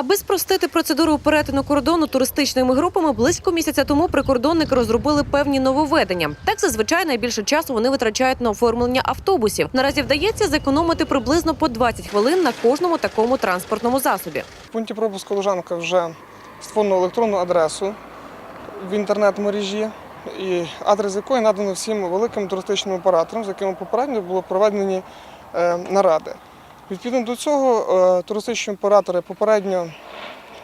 Аби спростити процедуру перетину кордону туристичними групами, близько місяця тому прикордонники розробили певні нововведення. Так зазвичай найбільше часу вони витрачають на оформлення автобусів. Наразі вдається зекономити приблизно по 20 хвилин на кожному такому транспортному засобі. В пункті пропуску Лужанка вже створено електронну адресу в інтернет-мережі, і адрес якої надано всім великим туристичним операторам, з якими попередньо було проведені е, наради. Відповідно до цього, е, туристичні оператори попередньо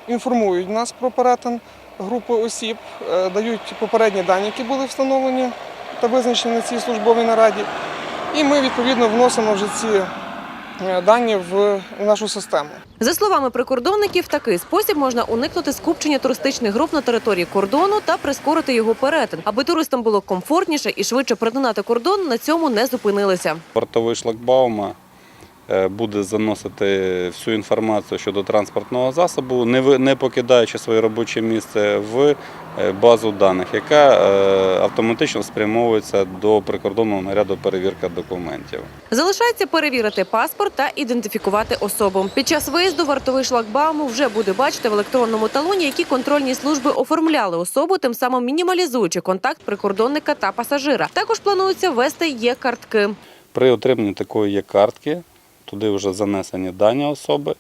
інформують нас про перетин групи осіб, е, дають попередні дані, які були встановлені та визначені на цій службовій нараді. І ми відповідно вносимо вже ці е, дані в нашу систему. За словами прикордонників, такий спосіб можна уникнути скупчення туристичних груп на території кордону та прискорити його перетин. Аби туристам було комфортніше і швидше перетинати кордон, на цьому не зупинилися. Бортовий шлагбаума буде заносити всю інформацію щодо транспортного засобу, не покидаючи своє робоче місце в е, базу даних, яка е, автоматично спрямовується до прикордонного наряду перевірка документів. Залишається перевірити паспорт та ідентифікувати особу. Під час виїзду вартовий шлагбауму вже буде бачити в електронному талоні, які контрольні служби оформляли особу, тим самим мінімалізуючи контакт прикордонника та пасажира. Також планується ввести є картки. При отриманні такої є картки, туди вже занесені дані особи.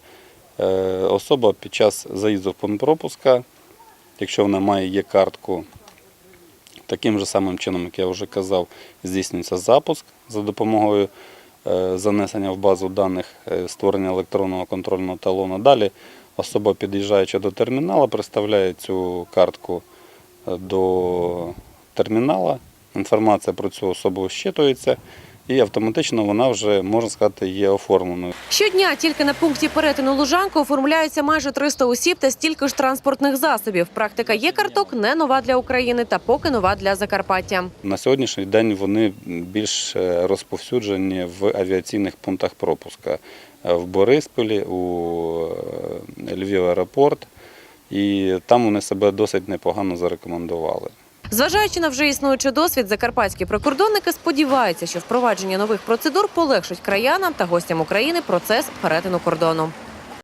Е, Особа під час заїзду в пункт пропуска, якщо вона має є картку, таким же самим чином, як я вже казав, здійснюється запуск за допомогою е, занесення в базу даних е, створення електронного контрольного талону. Далі особа, під'їжджаючи до терміналу, представляє цю картку до термінала. Інформація про цю особу щитується і автоматично вона вже, можна сказати, є оформленою. Щодня тільки на пункті перетину Лужанку оформляються майже 300 осіб та стільки ж транспортних засобів. Практика є карток не нова для України та поки нова для Закарпаття. На сьогоднішній день вони більш е, розповсюджені в авіаційних пунктах пропуска Е, в Борисполі, у е, Львів аеропорт, і там вони себе досить непогано зарекомендували. Зважаючи на вже існуючий досвід, закарпатські прикордонники сподіваються, що впровадження нових процедур полегшить краянам та гостям України процес перетину кордону.